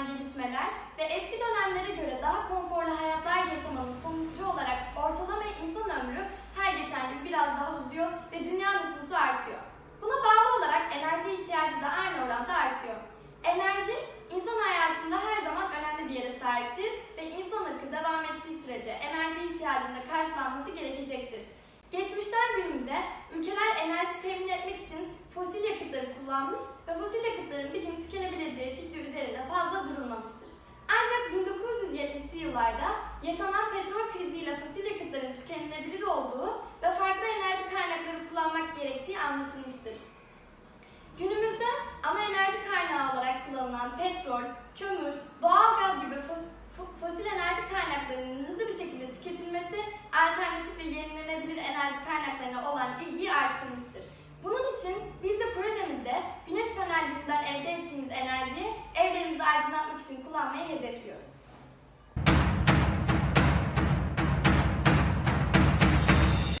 olan gelişmeler ve eski dönemlere göre daha konforlu hayatlar yaşamanın sonucu olarak ortalama insan ömrü her geçen gün biraz daha uzuyor ve dünya nüfusu artıyor. Buna bağlı olarak enerji ihtiyacı da aynı oranda artıyor. Enerji, insan hayatında her zaman önemli bir yere sahiptir ve insan ırkı devam ettiği sürece enerji ihtiyacında karşılanması gerekecektir. Geçmişten günümüze ülkeler enerji temin etmek için fosil yakıtları kullanmış ve fosil yakıtların bir gün tükenebileceği yıllarda yaşanan petrol kriziyle fosil yakıtların tükenilebilir olduğu ve farklı enerji kaynakları kullanmak gerektiği anlaşılmıştır. Günümüzde ana enerji kaynağı olarak kullanılan petrol, kömür, doğalgaz gibi fos- fo- fosil enerji kaynaklarının hızlı bir şekilde tüketilmesi alternatif ve yenilenebilir enerji kaynaklarına olan ilgiyi arttırmıştır. Bunun için biz de projemizde güneş panellerinden elde ettiğimiz enerjiyi evlerimizi aydınlatmak için kullanmayı hedefliyoruz.